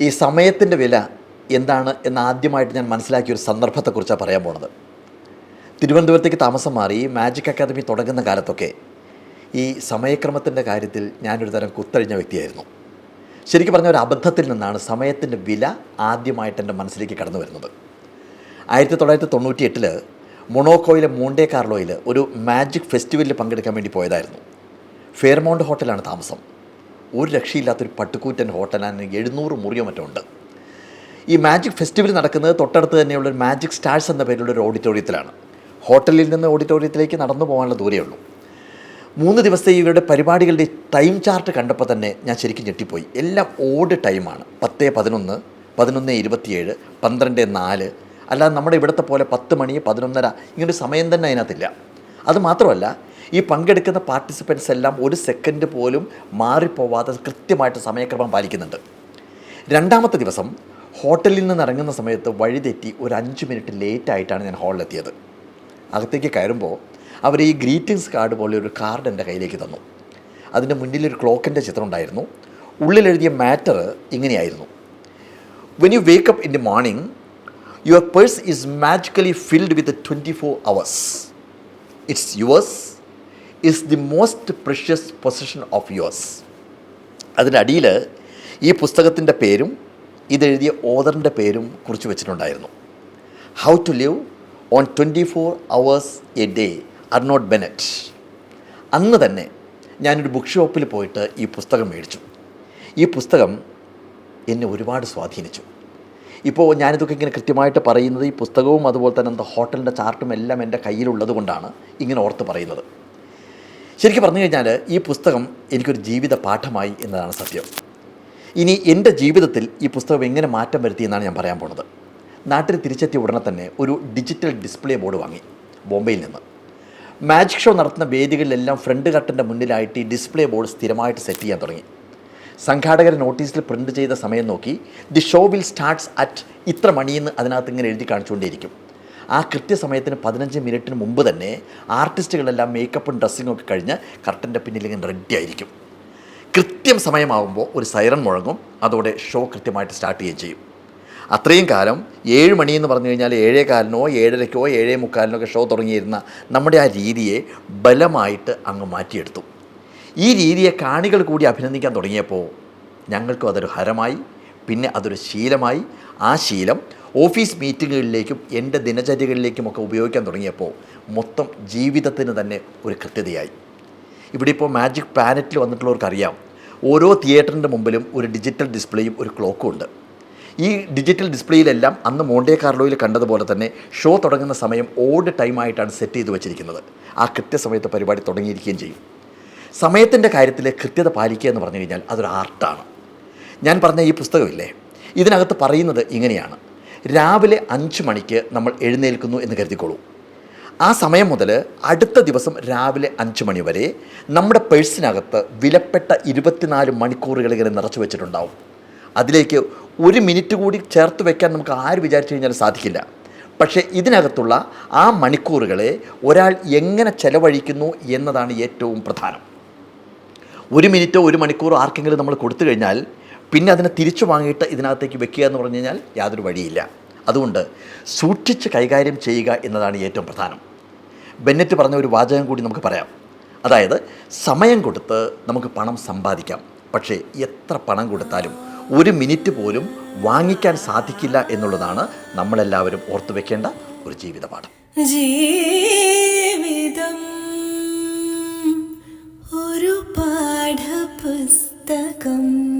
ഈ സമയത്തിന്റെ വില എന്താണ് എന്ന് ആദ്യമായിട്ട് ഞാൻ മനസ്സിലാക്കിയ ഒരു സന്ദർഭത്തെക്കുറിച്ചാണ് പറയാൻ പോണത്. തിരുവനന്തപുരത്തേക്ക് താമസം മാറി മാജിക് അക്കാദമി തുടങ്ങുന്ന കാലത്തൊക്കെ ഈ സമയക്രമത്തിന്റെ കാര്യത്തിൽ ഞാനൊരു തരം കുത്തഴിഞ്ഞ വ്യക്തിയായിരുന്നു. ശരിക്കും പറഞ്ഞ ഒരു അബദ്ധത്തിൽ നിന്നാണ് സമയത്തിന്റെ വില ആദ്യമായിട്ട് എന്റെ മനസ്സിലേക്ക് കടന്നു വരുന്നത്. ആയിരത്തി തൊള്ളായിരത്തി തൊണ്ണൂറ്റി എട്ടിൽ മൊണോക്കോയിലെ മൂണ്ടേ കാർലോയിൽ ഒരു മാജിക് ഫെസ്റ്റിവലിൽ പങ്കെടുക്കാൻ വേണ്ടി പോയതായിരുന്നു. ഫെയർമൗണ്ട് ഹോട്ടലാണ് താമസം. ഒരു രക്ഷയില്ലാത്തൊരു പട്ടുകൂറ്റൻ ഹോട്ടലാണ് എഴുന്നൂറ് മുറിയോ മറ്റോ ഉണ്ട്. ഈ മാജിക് ഫെസ്റ്റിവൽ നടക്കുന്നത് തൊട്ടടുത്ത് തന്നെയുള്ള ഒരു മാജിക് സ്റ്റാർസ് എന്ന പേരിലുള്ള ഒരു ഓഡിറ്റോറിയത്തിലാണ് ഹോട്ടലിൽ നിന്ന് ഓഡിറ്റോറിയത്തിലേക്ക് നടന്നു പോകാനുള്ള ദൂരേ ഉള്ളൂ. മൂന്ന് ദിവസത്തെ ഇവരുടെ പരിപാടികളുടെ ടൈം ചാർട്ട് കണ്ടപ്പോൾ തന്നെ ഞാൻ ശരിക്കും ഞെട്ടിപ്പോയി. എല്ലാം ഓഡ് ടൈമാണ് പത്ത് പതിനൊന്ന് പതിനൊന്ന് ഇരുപത്തിയേഴ് പന്ത്രണ്ട് നാല് അല്ലാതെ നമ്മുടെ ഇവിടുത്തെ പോലെ പത്ത് മണി പതിനൊന്നര ഇങ്ങനൊരു സമയം തന്നെ അതിനകത്തില്ല. അത് മാത്രമല്ല ഈ പങ്കെടുക്കുന്ന പാർട്ടിസിപ്പൻസ് എല്ലാം ഒരു സെക്കൻഡ് പോലും മാറിപ്പോവാതെ കൃത്യമായിട്ട് സമയക്രമം പാലിക്കുന്നുണ്ട്. രണ്ടാമത്തെ ദിവസം ഹോട്ടലിൽ നിന്ന് ഇറങ്ങുന്ന സമയത്ത് വഴിതെറ്റി ഒരു അഞ്ച് മിനിറ്റ് ലേറ്റ് ആയിട്ടാണ് ഞാൻ ഹാളിലെത്തിയത് അകത്തേക്ക് കയറുമ്പോൾ അവർ ഈ ഗ്രീറ്റിംഗ്സ് കാർഡ് പോലെ ഒരു കാർഡ് എന്റെ കയ്യിലേക്ക് തന്നു. അതിന്റെ മുന്നിൽ ഒരു ക്ലോക്കിന്റെ ചിത്രം ഉണ്ടായിരുന്നു. ഉള്ളിലെഴുതിയ മാറ്റർ ഇങ്ങനെയായിരുന്നു. When you wake up in the morning your purse is magically filled with twenty four hours it's yours is the most precious possession of yours അതിന്റെ അടിയിൽ ഈ പുസ്തകത്തിന്റെ പേരും ഇതെഴുതിയ ഓദറിന്റെ പേരും കുറിച്ച് വെച്ചിട്ടുണ്ടായിരുന്നു. How to live on twenty four hours a day Arnold Bennett അന്ന് തന്നെ ഞാനൊരു ബുക്ക് ഷോപ്പിൽ പോയിട്ട് ഈ പുസ്തകം മേടിച്ചു. ഈ പുസ്തകം എന്നെ ഒരുപാട് സ്വാധീനിച്ചു. ഇപ്പോൾ ഞാനിതൊക്കെ ഇങ്ങനെ കൃത്യമായിട്ട് പറയുന്നത് ഈ പുസ്തകവും അതുപോലെ തന്നെ എന്താ ഹോട്ടലിന്റെ ചാർട്ടും എല്ലാം എന്റെ കയ്യിലുള്ളത് കൊണ്ടാണ് ഇങ്ങനെ ഓർത്ത് പറയുന്നത്. ശരിക്കും പറഞ്ഞു കഴിഞ്ഞാൽ ഈ പുസ്തകം എനിക്കൊരു ജീവിത പാഠമായി എന്നതാണ് സത്യം. ഇനി എന്റെ ജീവിതത്തിൽ ഈ പുസ്തകം എങ്ങനെ മാറ്റം വരുത്തി എന്നാണ് ഞാൻ പറയാൻ പോണത്. നാട്ടിൽ തിരിച്ചെത്തിയ ഉടനെ തന്നെ ഒരു ഡിജിറ്റൽ ഡിസ്പ്ലേ ബോർഡ് വാങ്ങി ബോംബെയിൽ നിന്ന്. മാജിക് ഷോ നടത്തുന്ന വേദികളിലെല്ലാം ഫ്രണ്ട് കട്ടന്റെ മുന്നിലായിട്ട് ഈ ഡിസ്പ്ലേ ബോർഡ് സ്ഥിരമായിട്ട് സെറ്റ് ചെയ്യാൻ തുടങ്ങി. സംഘാടകർ നോട്ടീസിൽ പ്രിന്റ് ചെയ്ത സമയം നോക്കി the show will starts at ഇത്ര മണിയെന്ന് അതിനകത്ത് ഇങ്ങനെ എഴുതി കാണിച്ചുകൊണ്ടേയിരിക്കും. ആ കൃത്യസമയത്തിന് പതിനഞ്ച് മിനിറ്റിന് മുമ്പ് തന്നെ ആർട്ടിസ്റ്റുകളെല്ലാം മേക്കപ്പും ഡ്രസ്സിങ്ങും ഒക്കെ കഴിഞ്ഞ് കർട്ടന്റെ പിന്നിൽ ഇങ്ങനെ റെഡി ആയിരിക്കും. കൃത്യം സമയമാകുമ്പോൾ ഒരു സൈറൺ മുഴങ്ങും അതോടെ ഷോ കൃത്യമായിട്ട് സ്റ്റാർട്ട് ചെയ്യുകയും ചെയ്യും. അത്രയും കാലം ഏഴ് മണിയെന്ന് പറഞ്ഞു കഴിഞ്ഞാൽ ഏഴേ കാലിനോ ഏഴരയ്ക്കോ ഏഴേ മുക്കാലിനോ ഒക്കെ ഷോ തുടങ്ങിയിരുന്ന നമ്മുടെ ആ രീതിയെ ബലമായിട്ട് അങ്ങ് മാറ്റിയെടുത്തു. ഈ രീതിയെ കാണികൾ കൂടി അഭിനന്ദിക്കാൻ തുടങ്ങിയപ്പോൾ ഞങ്ങൾക്കും അതൊരു ഹരമായി പിന്നെ അതൊരു ശീലമായി. ആ ശീലം ഓഫീസ് മീറ്റിങ്ങുകളിലേക്കും എന്റെ ദിനചര്യകളിലേക്കുമൊക്കെ ഉപയോഗിക്കാൻ തുടങ്ങിയപ്പോൾ മൊത്തം ജീവിതത്തിന് തന്നെ ഒരു കൃത്യതയായി. ഇവിടെ ഇപ്പോൾ മാജിക് പാനറ്റിൽ വന്നിട്ടുള്ളവർക്കറിയാം ഓരോ തിയേറ്ററിന്റെ മുമ്പിലും ഒരു ഡിജിറ്റൽ ഡിസ്പ്ലേയും ഒരു ക്ലോക്കും ഉണ്ട്. ഈ ഡിജിറ്റൽ ഡിസ്പ്ലേയിലെല്ലാം അന്ന് മോണ്ടേ കാർലോയിൽ കണ്ടതുപോലെ തന്നെ ഷോ തുടങ്ങുന്ന സമയം ഓഡ് ടൈമായിട്ടാണ് സെറ്റ് ചെയ്ത് വെച്ചിരിക്കുന്നത്. ആ കൃത്യസമയത്ത് പരിപാടി തുടങ്ങിയിരിക്കുകയും ചെയ്യും. സമയത്തിന്റെ കാര്യത്തിൽ കൃത്യത പാലിക്കുക എന്ന് പറഞ്ഞു കഴിഞ്ഞാൽ അതൊരു ആർട്ടാണ്. ഞാൻ പറഞ്ഞ ഈ പുസ്തകമില്ലേ? ഇതിനകത്ത് പറയുന്നത് ഇങ്ങനെയാണ്. രാവിലെ അഞ്ച് മണിക്ക് നമ്മൾ എഴുന്നേൽക്കുന്നു എന്ന് കരുതിക്കോളൂ. ആ സമയം മുതൽ അടുത്ത ദിവസം രാവിലെ അഞ്ച് മണി വരെ നമ്മുടെ പേഴ്സിനകത്ത് വിലപ്പെട്ട ഇരുപത്തിനാല് മണിക്കൂറുകൾ ഇങ്ങനെ നിറച്ചു വെച്ചിട്ടുണ്ടാവും. അതിലേക്ക് ഒരു മിനിറ്റ് കൂടി ചേർത്ത് വെക്കാൻ നമുക്ക് ആര് വിചാരിച്ചു കഴിഞ്ഞാൽ സാധിക്കില്ല. പക്ഷേ ഇതിനകത്തുള്ള ആ മണിക്കൂറുകളെ ഒരാൾ എങ്ങനെ ചെലവഴിക്കുന്നു എന്നതാണ് ഏറ്റവും പ്രധാനം. ഒരു മിനിറ്റോ ഒരു മണിക്കൂറോ ആർക്കെങ്കിലും നമ്മൾ കൊടുത്തു കഴിഞ്ഞാൽ പിന്നെ അതിനെ തിരിച്ചു വാങ്ങിയിട്ട് ഇതിനകത്തേക്ക് വെക്കുക എന്ന് പറഞ്ഞു കഴിഞ്ഞാൽ യാതൊരു വഴിയില്ല. അതുകൊണ്ട് സൂക്ഷിച്ച് കൈകാര്യം ചെയ്യുക എന്നതാണ് ഏറ്റവും പ്രധാനം. ബെന്നറ്റ് പറഞ്ഞ ഒരു വാചകം കൂടി നമുക്ക് പറയാം. അതായത് സമയം കൊടുത്ത് നമുക്ക് പണം സമ്പാദിക്കാം. പക്ഷേ എത്ര പണം കൊടുത്താലും ഒരു മിനിറ്റ് പോലും വാങ്ങിക്കാൻ സാധിക്കില്ല എന്നുള്ളതാണ് നമ്മളെല്ലാവരും ഓർത്തു വെക്കേണ്ട ഒരു ജീവിതപാഠം. ജീവിതം ഒരു പാഠപുസ്തകം.